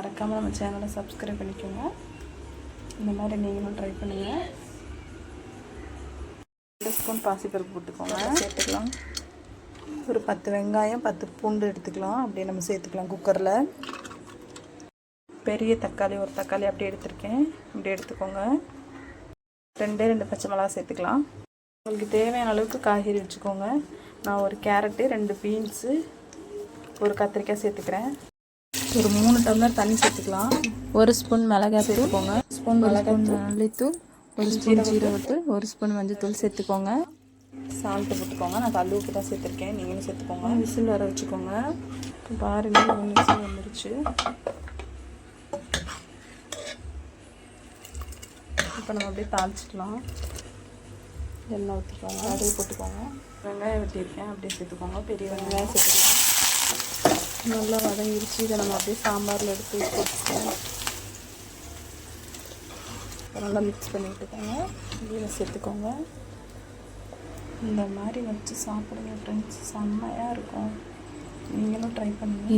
மறக்காமல் நம்ம சேனலை சப்ஸ்கிரைப் பண்ணிக்கோங்க. இந்த மாதிரி நீங்களும் ட்ரை பண்ணுங்கள் ரெண்டு ஸ்பூன் பாசிப்பருப்பு போட்டுக்கோங்க. சேர்த்துக்கலாம். ஒரு பத்து வெங்காயம் பத்து பூண்டு எடுத்துக்கலாம். அப்படியே நம்ம சேர்த்துக்கலாம் குக்கரில் பெரிய தக்காளி ஒரு தக்காளி அப்படியே எடுத்திருக்கேன். அப்படியே எடுத்துக்கோங்க. ரெண்டே ரெண்டு பச்சை மிளகா சேர்த்துக்கலாம். உங்களுக்கு தேவையான அளவுக்கு காய்கறி வச்சுக்கோங்க. நான் ஒரு கேரட்டு ரெண்டு பீன்ஸு ஒரு கத்திரிக்காய் சேர்த்துக்கிறேன். ஒரு மூணு டம்ளர் தண்ணி சேர்த்துக்கலாம். ஒரு ஸ்பூன் மிளகாய் சேர்த்துக்கோங்க. ஸ்பூன் மிளகாய் மல்லித்தூள். ஒரு ஸ்பூன் ஜீரகத்தூள். ஒரு ஸ்பூன் மஞ்சள்தூள் சேர்த்துக்கோங்க. சால்ட்டு போட்டுக்கோங்க. நான் கல் உப்பு தான் சேர்த்துருக்கேன். நீங்களும் சேர்த்துக்கோங்க. விசில் வர வச்சுக்கோங்க. இப்போ பாருங்க மூணு விசில் வந்துருச்சு. இப்போ நம்ம அப்படியே தாளிச்சிக்கலாம். எண்ணெய் ஊற்றிக்கோங்க அப்படியே போட்டுக்கோங்க. வெங்காயம் வெட்டியிருக்கேன். அப்படியே சேர்த்துக்கோங்க. பெரிய வெங்காயம் சேர்த்துக்கலாம். நல்லா வதங்கிடுச்சு இதை நம்ம அப்படியே சாம்பாரில் எடுத்து போட்டுக்கோங்க நல்லா மிக்ஸ் பண்ணிக்கிட்டுக்கோங்க இதில் சேர்த்துக்கோங்க. இந்த மாதிரி வச்சு சாப்பிடுங்க ஃப்ரெண்ட்ஸ் செம்மையாக இருக்கும். நீங்களும் ட்ரை பண்ணுங்கள்